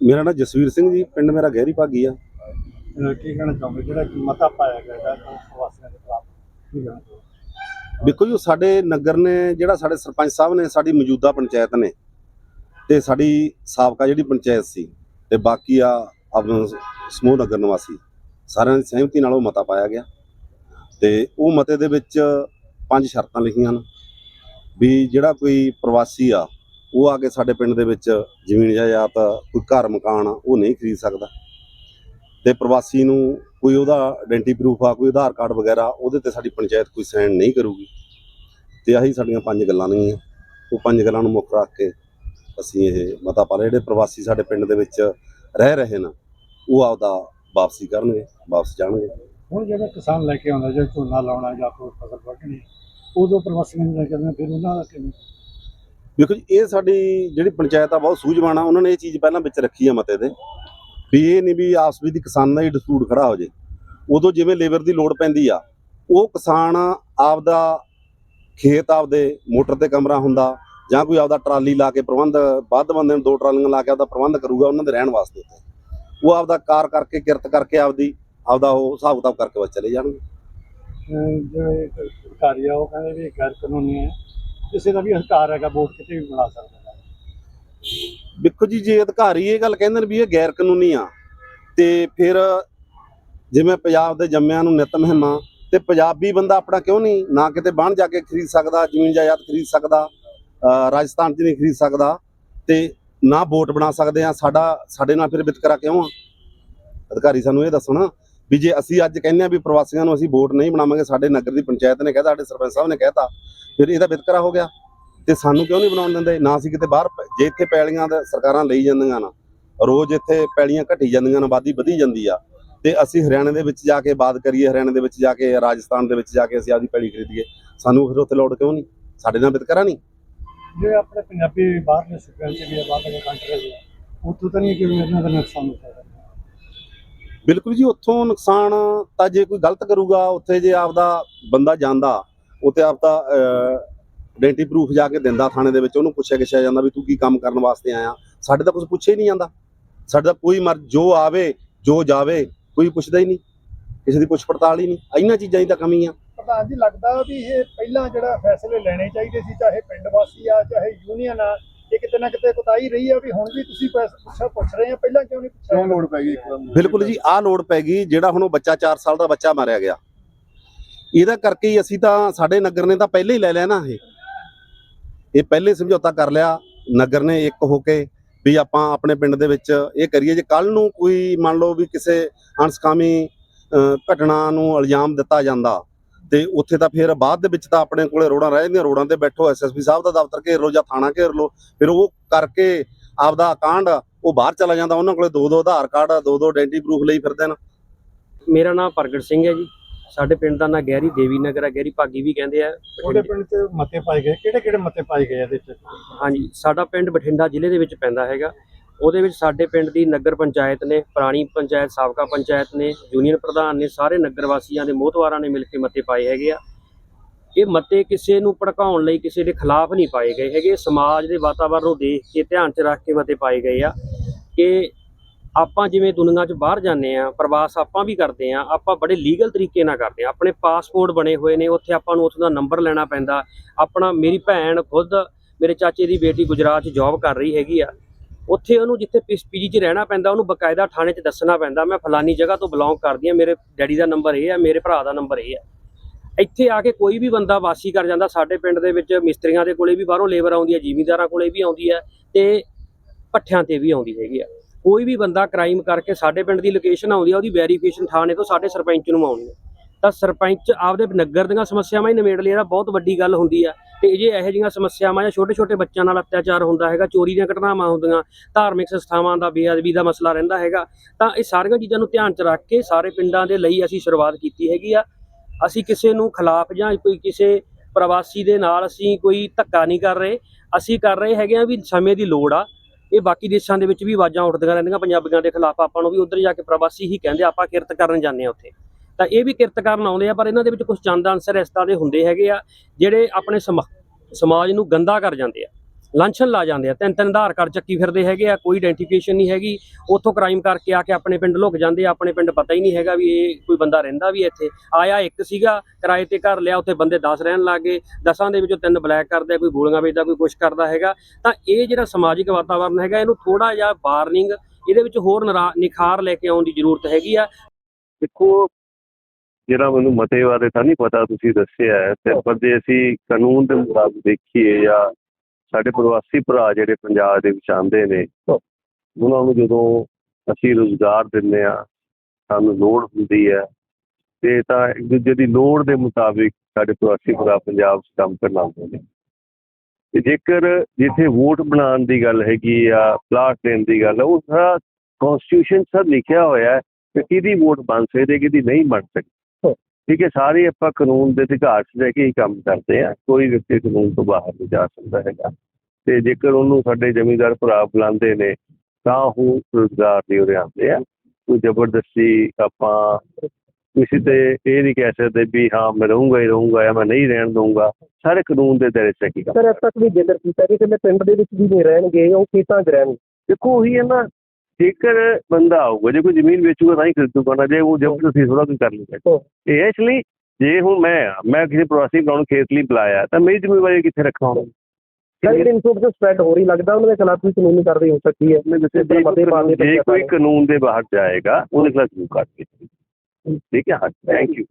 ਮੇਰਾ ਨਾਮ ਜਸਵੀਰ ਸਿੰਘ ਜੀ ਪਿੰਡ ਮੇਰਾ ਗਹਿਰੀ ਭਾਗੀ ਆ। ਕੀ ਕਹਿਣਾ ਚਾਹੁੰਦੇ ਜਿਹੜਾ ਕਿ ਮਤਾ ਪਾਇਆ ਗਿਆ ਹੈ ਪ੍ਰਵਾਸੀਆਂ ਦੇ ਖਿਲਾਫ ਕੀ ਕਹਿਣਾ? ਦੇਖੋ ਜੀ ਸਾਡੇ ਨਗਰ ਨੇ ਜਿਹੜਾ ਸਾਡੇ ਸਰਪੰਚ ਸਾਹਿਬ ਨੇ ਸਾਡੀ ਮੌਜੂਦਾ ਪੰਚਾਇਤ ਨੇ ਤੇ ਸਾਡੀ ਸਾਬਕਾ ਜਿਹੜੀ ਪੰਚਾਇਤ ਸੀ ਤੇ ਬਾਕੀ ਆ ਆਪਣਾ ਸਮੂਹ ਨਗਰ ਨਿਵਾਸੀ ਸਾਰਿਆਂ ਦੀ ਸਹਿਮਤੀ ਨਾਲ ਉਹ ਮਤਾ ਪਾਇਆ ਗਿਆ। ਤੇ ਉਹ ਮਤੇ ਦੇ ਵਿੱਚ ਪੰਜ ਸ਼ਰਤਾਂ ਲਿਖੀਆਂ ਹਨ ਵੀ ਜਿਹੜਾ ਕੋਈ ਪ੍ਰਵਾਸੀ ਆ ਉਹ ਆ ਕੇ ਸਾਡੇ ਪਿੰਡ ਦੇ ਵਿੱਚ ਜ਼ਮੀਨ ਜਾਇਦਾਦ ਕੋਈ ਘਰ ਮਕਾਨ ਆ, ਉਹ ਨਹੀਂ ਖਰੀਦ ਸਕਦਾ। ਤੇ ਪ੍ਰਵਾਸੀ ਨੂੰ ਕੋਈ ਉਹਦਾ ਆਇਡੈਂਟੀ ਪ੍ਰੂਫ ਆ ਕੋਈ ਆਧਾਰ ਕਾਰਡ ਵਗੈਰਾ ਉਹਦੇ ਤੇ ਸਾਡੀ ਪੰਚਾਇਤ ਕੋਈ ਸਾਈਨ ਨਹੀਂ ਕਰੂਗੀ। ਤੇ ਆਹੀ ਸਾਡੀਆਂ ਪੰਜ ਗੱਲਾਂ ਨੇਗੀਆਂ ਉਹ ਪੰਜ ਗੱਲਾਂ ਨੂੰ ਮੁੱਖ ਰੱਖ ਕੇ ਅਸੀਂ ਇਹ ਮਤਾ ਪਾ ਲਿਆ। ਜਿਹੜੇ ਪ੍ਰਵਾਸੀ ਸਾਡੇ ਪਿੰਡ ਦੇ ਵਿੱਚ ਰਹਿ ਰਹੇ ਨੇ ਉਹ ਆਪਦਾ ਵਾਪਸੀ ਕਰਨਗੇ ਵਾਪਸ ਜਾਣਗੇ। ਹੁਣ ਜਿਹੜਾ ਕਿਸਾਨ ਲੈ ਕੇ ਆਉਂਦਾ ਜੇ ਝੋਨਾ ਲਾਉਣਾ ਜਾਂ ਕੋਈ ਫਸਲ ਵੱਢਣੀ ਉਦੋਂ ਪ੍ਰਵਾਸੀਆਂ ਨੂੰ ਲੈ ਕੇ ਆਉਂਦੇ ਫਿਰ ਉਹਨਾਂ ਦਾ ਕਿਵੇਂ? ਦੇਖੋ ਜੀ, ਇਹ ਸਾਡੀ ਜਿਹੜੀ ਪੰਚਾਇਤ ਆ, ਬਹੁਤ ਸੂਝਵਾਨ ਆ, ਉਹਨਾਂ ਨੇ ਇਹ ਚੀਜ਼ ਪਹਿਲਾਂ ਵਿੱਚ ਰੱਖੀ ਆ ਮਤੇ ਦੇ ਵੀ ਇਹ ਨਹੀਂ ਵੀ ਆਪਸ ਵਿੱਚ ਕਿਸਾਨਾਂ ਦਾ ਹੀ ਡਿਸਪਿਊਟ ਖੜਾ ਹੋ ਜੇ। ਉਦੋਂ ਜਿਵੇਂ ਲੇਬਰ ਦੀ ਲੋੜ ਪੈਂਦੀ ਆ, ਉਹ ਕਿਸਾਨ ਆਪਦਾ ਖੇਤ ਆਪਦੇ ਮੋਟਰ ਤੇ ਕਮਰਾ ਹੁੰਦਾ ਜਾਂ ਕੋਈ ਆਪਦਾ ਟਰਾਲੀ ਲਾ ਕੇ ਪ੍ਰਬੰਧ, ਵੱਧ ਬੰਦੇ ਨੂੰ ਦੋ ਟਰਾਲੀਆਂ ਲਾ ਕੇ ਆਪਦਾ ਪ੍ਰਬੰਧ ਕਰੂਗਾ ਉਹਨਾਂ ਦੇ ਰਹਿਣ ਵਾਸਤੇ ਉੱਥੇ। ਉਹ ਆਪਦਾ ਕਾਰ ਕਰਕੇ, ਕਿਰਤ ਕਰਕੇ ਆਪਦੀ, ਆਪਦਾ ਉਹ ਹਿਸਾਬ ਕਿਤਾਬ ਕਰਕੇ ਬਸ ਚਲੇ ਜਾਣਗੇ। ਜਿਹੜੇ ਅਧਿਕਾਰੀ ਆ, ਉਹ ਕਹਿੰਦੇ ਵੀ ਗੈਰ ਕਾਨੂੰਨੀ ਹੈ। ਕਿਸੇ ਦਾ ਵੀ ਅਧਿਕਾਰ ਹੈਗਾ, ਵੋਟ ਕਿਤੇ ਵੀ ਬਣਾ ਸਕਦਾ ਹੈ। ਦੇਖੋ ਜੀ, ਜੇ ਅਧਿਕਾਰੀ ਇਹ ਗੱਲ ਕਹਿੰਦੇ ਨੇ ਵੀ ਇਹ ਗੈਰ ਕਾਨੂੰਨੀ ਆ, ਤੇ ਫਿਰ ਜਿਵੇਂ ਪੰਜਾਬ ਦੇ ਜੰਮਿਆਂ ਨੂੰ ਨਿਤ ਮਹਿਮਾ, ਤੇ ਪੰਜਾਬੀ ਬੰਦਾ ਆਪਣਾ ਕਿਉਂ ਨਹੀਂ? ਨਾ ਕਿਤੇ ਬਾਹਰ ਜਾ ਕੇ ਖਰੀਦ ਸਕਦਾ, ਜ਼ਮੀਨ ਜਾਇਦਾਦ ਖਰੀਦ ਸਕਦਾ ਰਾਜਸਥਾਨ 'ਚ ਨਹੀਂ ਖਰੀਦ ਸਕਦਾ, ਤੇ ਨਾ ਵੋਟ ਬਣਾ ਸਕਦੇ ਆ। ਸਾਡਾ, ਸਾਡੇ ਨਾਲ ਫਿਰ ਵਿਤਕਰਾ ਕਿਉਂ ਆ? ਅਧਿਕਾਰੀ ਸਾਨੂੰ ਇਹ ਦੱਸਣ ਵੀ ਜੇ ਅਸੀਂ ਅੱਜ ਕਹਿੰਦੇ ਆ ਵੀ ਪ੍ਰਵਾਸੀਆਂ ਨੂੰ ਅਸੀਂ ਵੋਟ ਨਹੀਂ ਬਣਾਵਾਂਗੇ, ਸਾਡੇ ਨਗਰ ਦੀ ਪੰਚਾਇਤ ਨੇ ਕਹਿਤਾ, ਸਾਡੇ ਸਰਪੰਚ ਸਾਹਿਬ ਨੇ ਕਹਿਤਾ, ਫਿਰ ਇਹਦਾ ਵਿਤਕਰਾ ਹੋ ਗਿਆ। ਤੇ ਸਾਨੂੰ ਕਿਉਂ ਨਹੀਂ ਬਣਾਉਣ ਦਿੰਦੇ? ਨਾ ਅਸੀਂ ਕਿਤੇ ਬਾਹਰ ਜੇ ਇੱਥੇ ਪੈਲੀਆਂ ਦਾ ਸਰਕਾਰਾਂ ਲਈ ਜਾਂਦੀਆਂ ਨਾ, ਰੋਜ਼ ਇੱਥੇ ਪੈਲੀਆਂ ਘਟੀ ਜਾਂਦੀਆਂ ਨੇ, ਆਬਾਦੀ ਵਧੀ ਜਾਂਦੀ ਆ, ਤੇ ਅਸੀਂ ਹਰਿਆਣੇ ਦੇ ਵਿੱਚ ਜਾ ਕੇ ਬਾਤ ਕਰੀਏ, ਹਰਿਆਣੇ ਦੇ ਵਿੱਚ ਜਾ ਕੇ, ਰਾਜਸਥਾਨ ਦੇ ਵਿੱਚ ਜਾ ਕੇ ਅਸੀਂ ਆਪਦੀ ਪੈਲੀ ਖਰੀਦੀਏ। ਸਾਨੂੰ ਫਿਰ ਉੱਥੇ ਲੋੜ ਕਿਉਂ ਨਹੀਂ? ਸਾਡੇ ਨਾਲ ਵਿਤਕਰਾ ਨਹੀਂ। ਜੇ ਆਪਣੇ ਪੰਜਾਬੀ ਬਾਹਰਲੇ ਸੂਬਿਆਂ 'ਚ ਵੀ ਬਾਹਰਲੇ ਕੰਟਰੀ ਵੀ ਉੱਥੋਂ ਤਾਂ ਨਹੀਂ ਕਿ ਇਹਨਾਂ ਦਾ ਨੁਕਸਾਨ ਹੋ ਬਿਲਕੁਲ ਜੀ, ਉੱਥੋਂ ਨੁਕਸਾਨ ਤਾਂ ਜੇ ਕੋਈ ਗਲਤ ਕਰੂਗਾ, ਉੱਥੇ ਜੇ ਆਪਦਾ ਬੰਦਾ ਜਾਂਦਾ, ਉੱਥੇ ਆਪਦਾ ਆਇਡੈਂਟੀ ਪ੍ਰੂਫ ਜਾ ਕੇ ਦਿੰਦਾ ਥਾਣੇ ਦੇ ਵਿੱਚ, ਉਹਨੂੰ ਪੁੱਛਿਆ ਗਿਛਿਆ ਜਾਂਦਾ ਵੀ ਤੂੰ ਕੀ ਕੰਮ ਕਰਨ ਵਾਸਤੇ ਆਇਆ। ਸਾਡੇ ਤਾਂ ਕੁਝ ਪੁੱਛਿਆ ਹੀ ਨਹੀਂ ਜਾਂਦਾ। ਸਾਡੇ ਤਾਂ ਕੋਈ ਮਰ, ਜੋ ਆਵੇ, ਜੋ ਜਾਵੇ, ਕੋਈ ਪੁੱਛਦਾ ਹੀ ਨਹੀਂ। ਕਿਸੇ ਦੀ ਪੁੱਛ ਪੜਤਾਲ ਹੀ ਨਹੀਂ। ਇਹਨਾਂ ਚੀਜ਼ਾਂ ਦੀ ਤਾਂ ਕਮੀ ਆ। ਪ੍ਰਧਾਨ ਜੀ, ਲੱਗਦਾ ਵੀ ਇਹ ਪਹਿਲਾਂ ਜਿਹੜਾ ਫੈਸਲੇ ਲੈਣੇ ਚਾਹੀਦੇ ਸੀ, ਚਾਹੇ ਪਿੰਡ ਵਾਸੀ ਆ, ਚਾਹੇ ਯੂਨੀਅਨ ਆ ਇਹ ਕਿਤੇ ਨਾ ਕਿਤੇ ਕੁਤਾਈ ਰਹੀ ਆ ਵੀ ਹੁਣ ਵੀ ਤੁਸੀਂ ਪੈਸਾ ਪੁੱਛ ਪੁੱਛ ਰਹੇ ਆ ਪਹਿਲਾਂ ਕਿਉਂ ਨਹੀਂ ਪੁੱਛਿਆ? ਲੋੜ ਪੈ ਗਈ ਬਿਲਕੁਲ ਜੀ ਆਹ ਲੋੜ ਪੈ ਗਈ ਜਿਹੜਾ ਹੁਣ ਉਹ ਬੱਚਾ 4 ਸਾਲ ਦਾ ਬੱਚਾ ਮਾਰਿਆ ਗਿਆ। ਇਹਦਾ ਕਰਕੇ ਹੀ ਅਸੀਂ ਤਾਂ ਸਾਡੇ ਨਗਰ ਨੇ ਤਾਂ ਪਹਿਲੇ ਹੀ ਲੈ ਲਿਆ ਨਾ ਇਹ। ਇਹ ਪਹਿਲੇ ਸਮਝੌਤਾ ਕਰ ਲਿਆ ਨਗਰ ਨੇ ਇੱਕ ਹੋ ਕੇ ਵੀ ਆਪਾਂ ਆਪਣੇ ਪਿੰਡ ਦੇ ਵਿੱਚ ਇਹ ਕਰੀਏ ਜੇ ਕੱਲ ਨੂੰ ਕੋਈ ਮੰਨ ਲਓ ਵੀ ਕਿਸੇ ਅਣਸਕਾਮੀ ਅਹ, ਘਟਨਾ ਨੂੰ ਇਲਜ਼ਾਮ ਦਿੱਤਾ ਜਾਂਦਾ ਤੇ ਉੱਥੇ ਤਾਂ ਫਿਰ ਬਾਅਦ ਦੇ ਵਿੱਚ ਤਾਂ ਆਪਣੇ ਕੋਲੇ ਰੋਡਾਂ ਰਹਿ ਜਾਂਦੀਆਂ ਰੋਡਾਂ ਤੇ ਬੈਠੋ ਐਸਐਸਪੀ ਸਾਹਿਬ ਦਾ ਦਫ਼ਤਰ ਘੇਰ ਲਓ ਜਾਂ ਥਾਣਾ ਘੇਰ ਲਓ ਫਿਰ ਉਹ ਕਰਕੇ ਆਪਦਾ ਕਾਂਡ ਉਹ ਬਾਹਰ ਚਲਾ ਜਾਂਦਾ ਉਹਨਾਂ ਕੋਲੇ ਦੋ ਦੋ ਆਧਾਰ ਕਾਰਡ ਦੋ ਦੋ ਆਇਡੈਂਟੀ ਪ੍ਰੂਫ ਲਈ ਫਿਰਦੇ ਨੇ। ਮੇਰਾ ਨਾਮ ਪ੍ਰਗਟ ਸਿੰਘ ਹੈ ਜੀ। ਸਾਡੇ ਪਿੰਡ ਦਾ ਨਾਂ ਗਹਿਰੀ ਦੇਵੀ ਨਗਰ ਹੈ ਗਹਿਰੀ ਭਾਗੀ ਵੀ ਕਹਿੰਦੇ ਆ। ਉਹਦੇ ਪਿੰਡ 'ਚ ਮਤੇ ਪਾਏ ਗਏ ਕਿਹੜੇ ਕਿਹੜੇ ਮਤੇ ਪਾਏ ਗਏ ਇਹਦੇ 'ਚ? ਹਾਂਜੀ ਸਾਡਾ ਪਿੰਡ ਬਠਿੰਡਾ ਜ਼ਿਲ੍ਹੇ ਦੇ ਵਿੱਚ ਪੈਂਦਾ ਹੈਗਾ। ਉਹਦੇ ਵਿੱਚ ਸਾਡੇ ਪਿੰਡ ਦੀ ਨਗਰ ਪੰਚਾਇਤ ਨੇ, ਪੁਰਾਣੀ ਪੰਚਾਇਤ, ਸਾਬਕਾ ਪੰਚਾਇਤ ਨੇ ਯੂਨੀਅਨ ਪ੍ਰਧਾਨ ਨੇ, ਸਾਰੇ ਨਗਰ ਵਾਸੀਆਂ ਦੇ ਮੋਹਤਵਾਰਾਂ ਨੇ ਮਿਲ ਕੇ ਮਤੇ ਪਾਏ ਹੈਗੇ ਆ। ਇਹ ਮਤੇ ਕਿਸੇ ਨੂੰ ਭੜਕਾਉਣ ਲਈ ਕਿਸੇ ਦੇ ਖਿਲਾਫ ਨਹੀਂ ਪਾਏ ਗਏ ਹੈਗੇ। ਸਮਾਜ ਦੇ ਵਾਤਾਵਰਣ ਨੂੰ ਦੇਖ ਕੇ, ਧਿਆਨ 'ਚ ਰੱਖ ਕੇ ਮਤੇ ਪਾਏ ਗਏ ਆ ਕਿ ਆਪਾਂ ਜਿਵੇਂ ਦੁਨੀਆ 'ਚ ਬਾਹਰ ਜਾਂਦੇ ਆ, ਪ੍ਰਵਾਸ ਆਪਾਂ ਵੀ ਕਰਦੇ ਆ, ਆਪਾਂ ਬੜੇ ਲੀਗਲ ਤਰੀਕੇ ਨਾਲ ਕਰਦੇ ਆ। ਆਪਣੇ ਪਾਸਪੋਰਟ ਬਣੇ ਹੋਏ ਨੇ, ਉੱਥੇ ਆਪਾਂ ਨੂੰ ਉੱਥੋਂ ਦਾ ਨੰਬਰ ਲੈਣਾ ਪੈਂਦਾ। ਆਪਣਾ ਮੇਰੀ ਭੈਣ ਖੁਦ ਮੇਰੇ ਚਾਚੇ ਦੀ ਬੇਟੀ ਗੁਜਰਾਤ 'ਚ ਜੌਬ ਕਰ ਰਹੀ ਹੈਗੀ ਆ। ਉੱਥੇ ਉਹਨੂੰ ਜਿੱਥੇ ਪੀਜੀ 'ਚ ਰਹਿਣਾ ਪੈਂਦਾ, ਉਹਨੂੰ ਬਕਾਇਦਾ ਥਾਣੇ 'ਚ ਦੱਸਣਾ ਪੈਂਦਾ, ਮੈਂ ਫਲਾਨੀ ਜਗ੍ਹਾ ਤੋਂ ਬਿਲੋਂਗ ਕਰਦੀ ਆ ਮੇਰੇ ਡੈਡੀ ਦਾ ਨੰਬਰ ਇਹ ਆ ਮੇਰੇ ਭਰਾ ਦਾ ਨੰਬਰ ਇਹ ਆ ਇੱਥੇ ਆ ਕੇ ਕੋਈ ਵੀ ਬੰਦਾ ਵਾਸੀ ਕਰ ਜਾਂਦਾ, ਸਾਡੇ ਪਿੰਡ ਦੇ ਵਿੱਚ ਮਿਸਤਰੀਆਂ ਦੇ ਕੋਲੇ ਵੀ ਬਾਹਰੋਂ ਲੇਬਰ ਆਉਂਦੀ ਹੈ, ਜ਼ਿਮੀਂਦਾਰਾਂ ਕੋਲੇ ਵੀ ਆਉਂਦੀ ਹੈ ਤੇ ਪੱਠਿਆਂ ਤੇ ਵੀ ਆਉਂਦੀ ਹੈਗੀ ਆ। ਕੋਈ ਵੀ ਬੰਦਾ ਕ੍ਰਾਈਮ ਕਰਕੇ ਸਾਡੇ ਪਿੰਡ ਦੀ ਲੋਕੇਸ਼ਨ ਆਉਂਦੀ ਆ ਉਹਦੀ ਵੈਰੀਫਿਕੇਸ਼ਨ ਥਾਣੇ ਤੋਂ ਸਾਡੇ ਸਰਪੰਚ ਨੂੰ ਆਉਣੀ ਹੈ। ਤਾਂ ਸਰਪੰਚ ਆਪਦੇ ਨਗਰ ਦੀਆਂ ਸਮੱਸਿਆਵਾਂ ਹੀ ਨਿਬੇੜ ਲਈ ਇਹਦਾ ਬਹੁਤ ਵੱਡੀ ਗੱਲ ਹੁੰਦੀ ਆ ਤੇ ਜੇ ਇਹੋ ਜਿਹੀਆਂ ਸਮੱਸਿਆਵਾਂ ਜਾਂ ਛੋਟੇ ਛੋਟੇ ਬੱਚਿਆਂ ਨਾਲ ਅਤਿਆਚਾਰ ਹੁੰਦਾ ਹੈਗਾ, ਚੋਰੀ ਦੀਆਂ ਘਟਨਾਵਾਂ ਹੁੰਦੀਆਂ, ਧਾਰਮਿਕ ਸੰਸਥਾਵਾਂ ਦਾ ਬੇਅਦਬੀ ਦਾ ਮਸਲਾ ਰਹਿੰਦਾ ਹੈਗਾ, ਤਾਂ ਇਹ ਸਾਰੀਆਂ ਚੀਜ਼ਾਂ ਨੂੰ ਧਿਆਨ 'ਚ ਰੱਖ ਕੇ ਸਾਰੇ ਪਿੰਡਾਂ ਦੇ ਲਈ ਅਸੀਂ ਸ਼ੁਰੂਆਤ ਕੀਤੀ ਹੈਗੀ ਆ। ਅਸੀਂ ਕਿਸੇ ਨੂੰ ਖਿਲਾਫ ਜਾਂ ਕੋਈ ਕਿਸੇ ਪ੍ਰਵਾਸੀ ਦੇ ਨਾਲ ਅਸੀਂ ਕੋਈ ਧੱਕਾ ਨਹੀਂ ਕਰ ਰਹੇ। ਅਸੀਂ ਕਰ ਰਹੇ ਹੈਗੇ ਆ ਵੀ ਸਮੇਂ ਦੀ ਲੋੜ ਆ। ਇਹ ਬਾਕੀ ਦੇਸ਼ਾਂ ਦੇ ਵਿੱਚ ਵੀ ਆਵਾਜ਼ਾਂ ਉੱਠਦੀਆਂ ਰਹਿੰਦੀਆਂ। ਪੰਜਾਬੀਆਂ ਦੇ ਖਿਲਾਫ ਆਪਾਂ ਨੂੰ ਵੀ ਉਧਰ ਜਾ ਕੇ ਪ੍ਰਵਾਸੀ ਹੀ ਕਹਿੰਦੇ ਆਪਾਂ ਕਿਰਤ ਕਰਨ ਜਾਂਦੇ ਆ ਉੱਥੇ। ਤਾਂ ਇਹ ਵੀ ਕਿਰਤ ਕਰਨ ਆਉਂਦੇ ਆ, ਪਰ ਇਹਨਾਂ ਦੇ ਵਿੱਚ ਕੁਝ ਚੰਦ ਅੰਸਰ ਇਸ ਤਰ੍ਹਾਂ ਦੇ ਹੁੰਦੇ ਹੈਗੇ ਆ, ਜਿਹੜੇ ਆਪਣੇ ਸਮਾ- ਸਮਾਜ ਨੂੰ ਗੰਦਾ ਕਰ ਜਾਂਦੇ ਆ ਲਾਂਛਨ ਲਾ ਜਾਂਦੇ ਆ, ਤਿੰਨ ਤਿੰਨ ਆਧਾਰ ਕਾਰਡ ਚੱਕੀ ਫਿਰਦੇ ਹੈਗੇ ਆ, ਕੋਈ ਆਇਡੈਂਟੀਫਿਕੇਸ਼ਨ ਨਹੀਂ ਹੈਗੀ, ਉੱਥੋਂ ਕ੍ਰਾਈਮ ਕਰਕੇ ਆ ਕੇ ਆਪਣੇ ਪਿੰਡ ਲੁਕ ਜਾਂਦੇ ਆ, ਆਪਣੇ ਪਿੰਡ ਪਤਾ ਹੀ ਨਹੀਂ ਹੈਗਾ ਵੀ ਇਹ ਕੋਈ ਬੰਦਾ ਰਹਿੰਦਾ ਵੀ ਇੱਥੇ। ਆਇਆ ਇੱਕ ਸੀਗਾ, ਕਿਰਾਏ ਤੇ ਘਰ ਲਿਆ, ਉੱਥੇ ਬੰਦੇ 10 ਰਹਿਣ ਲੱਗ ਗਏ, ਦਸਾਂ ਦੇ ਵਿੱਚੋਂ ਤਿੰਨ ਬਲੈਕ ਕਰਦੇ ਆ ਕੋਈ ਗੋਲੀਆਂ ਵੇਚਦਾ, ਕੋਈ ਕੁਛ ਕਰਦਾ ਹੈਗਾ। ਤਾਂ ਇਹ ਜਿਹੜਾ ਸਮਾਜਿਕ ਵਾਤਾਵਰਨ ਹੈਗਾ, ਇਹਨੂੰ ਥੋੜਾ ਜਿਹਾ ਵਾਰਨਿੰਗ ਇਹਦੇ ਵਿੱਚ ਹੋਰ ਨਿਰਾ- ਨਿਖਾਰ ਲੈ ਕੇ ਆਉਣ ਦੀ ਜ਼ਰੂਰਤ ਹੈਗੀ ਆ। ਦੇਖੋ ਜਿਹੜਾ ਮੈਨੂੰ ਮਤੇ ਬਾਰੇ ਤਾਂ ਨਹੀਂ ਪਤਾ ਤੁਸੀਂ ਦੱਸਿਆ ਹੈ। ਤੇ ਪਰ ਜੇ ਅਸੀਂ ਕਾਨੂੰਨ ਦੇ ਮੁਤਾਬਕ ਦੇਖੀਏ ਜਾਂ ਸਾਡੇ ਪ੍ਰਵਾਸੀ ਭਰਾ ਜਿਹੜੇ ਪੰਜਾਬ ਦੇ ਵਿੱਚ ਆਉਂਦੇ ਨੇ ਉਹਨਾਂ ਨੂੰ ਜਦੋਂ ਅਸੀਂ ਰੋਜ਼ਗਾਰ ਦਿੰਦੇ ਆ ਸਾਨੂੰ ਲੋੜ ਹੁੰਦੀ ਹੈ। ਤੇ ਤਾਂ ਇੱਕ ਦੂਜੇ ਦੀ ਲੋੜ ਦੇ ਮੁਤਾਬਿਕ ਸਾਡੇ ਪ੍ਰਵਾਸੀ ਭਰਾ ਪੰਜਾਬ 'ਚ ਕੰਮ ਕਰਨ ਆਉਂਦੇ ਨੇ। ਤੇ ਜੇਕਰ ਜਿੱਥੇ ਵੋਟ ਬਣਾਉਣ ਦੀ ਗੱਲ ਹੈਗੀ ਆ ਪਲਾਟ ਦੇਣ ਦੀ ਗੱਲ ਹੈ ਉਹ ਸਾਰਾ ਕਨਸਟੀਟਿਊਸ਼ਨ 'ਚ ਸਭ ਲਿਖਿਆ ਹੋਇਆ ਹੈ ਕਿ ਕਿਹਦੀ ਵੋਟ ਬਣ ਸਕਦੀ ਹੈ ਕਿਹਦੀ ਨਹੀਂ ਬਣ ਸਕਦੀ। ਠੀਕ ਹੈ ਸਾਰੇ ਆਪਾਂ ਕਾਨੂੰਨ ਦੇ ਅਧਿਕਾਰ 'ਚ ਰਹਿ ਕੇ ਹੀ ਕੰਮ ਕਰਦੇ ਆ ਕੋਈ ਵਿਅਕਤੀ ਕਾਨੂੰਨ ਤੋਂ ਬਾਹਰ ਨਹੀਂ ਜਾ ਸਕਦਾ ਹੈਗਾ। ਤੇ ਜੇਕਰ ਉਹਨੂੰ ਸਾਡੇ ਜ਼ਮੀਂਦਾਰ ਭਰਾ ਬੁਲਾਉਂਦੇ ਨੇ ਤਾਂ ਉਹ ਰੁਜ਼ਗਾਰ ਦੀ ਉਰੇ ਆਉਂਦੇ ਆ। ਕੋਈ ਜ਼ਬਰਦਸਤੀ ਆਪਾਂ ਕਿਸੇ ਤੇ ਇਹ ਨਹੀਂ ਕਹਿ ਸਕਦੇ ਵੀ ਹਾਂ ਮੈਂ ਰਹੂੰਗਾ ਹੀ ਰਹੂੰਗਾ ਜਾਂ ਮੈਂ ਨਹੀਂ ਰਹਿਣ ਦਊਂਗਾ। ਸਾਰੇ ਕਾਨੂੰਨ ਦੇ ਦਾਇਰੇ 'ਚ ਕੰਮ ਸਰ ਅੱਜ ਤੱਕ ਵੀ ਜ਼ਿਕਰ ਕੀਤਾ ਕਿ ਕਹਿੰਦੇ ਪਿੰਡ ਦੇ ਵਿੱਚ ਵੀ ਨਹੀਂ ਰਹਿਣਗੇ ਉਹ ਖੇਤਾਂ 'ਚ ਰਹਿਣਗੇ। ਦੇਖੋ ਉਹੀ ਹੈ ਨਾ ਜੇਕਰ ਬੰਦਾ ਆਊਗਾ ਜੇ ਕੋਈ ਜ਼ਮੀਨ ਵੇਚੂਗਾ ਤਾਂ ਹੀ ਖਰੀਦੂਗਾ ਨਾ ਜੇ ਉਹ ਜ਼ਬਰਦਸਤੀ ਥੋੜਾ ਕੋਈ ਕਰ ਲੂਗਾ। ਇਹ ਇਸ ਲਈ ਜੇ ਹੁਣ ਮੈਂ ਆ, ਮੈਂ ਕਿਸੇ ਪ੍ਰਵਾਸੀ ਨੂੰ ਖੇਤ ਲਈ ਬੁਲਾਇਆ ਤਾਂ ਮੇਰੀ ਜ਼ਿੰਮੇਵਾਰੀ ਕਿੱਥੇ ਰੱਖਾਂ ਸਰ ਜਿਹੜੀ ਇਨਸੂਟ ਤੋਂ ਸਪਰੈਡ ਹੋ ਰਹੀ ਲੱਗਦਾ ਉਹਨਾਂ ਦੇ ਖਿਲਾਫ ਵੀ ਕਾਨੂੰਨੀ ਕਾਰਵਾਈ ਹੋ ਸਕਦੀ ਹੈ। ਜੇ ਕੋਈ। ਕਾਨੂੰਨ ਦੇ ਬਾਹਰ ਜਾਏਗਾ ਉਹਦੇ ਖਿਲਾਫ ਜ਼ਰੂਰ ਕਾਰਵਾਈ ਠੀਕ ਹੈ ਹਾਂ ਥੈਂਕ ਯੂ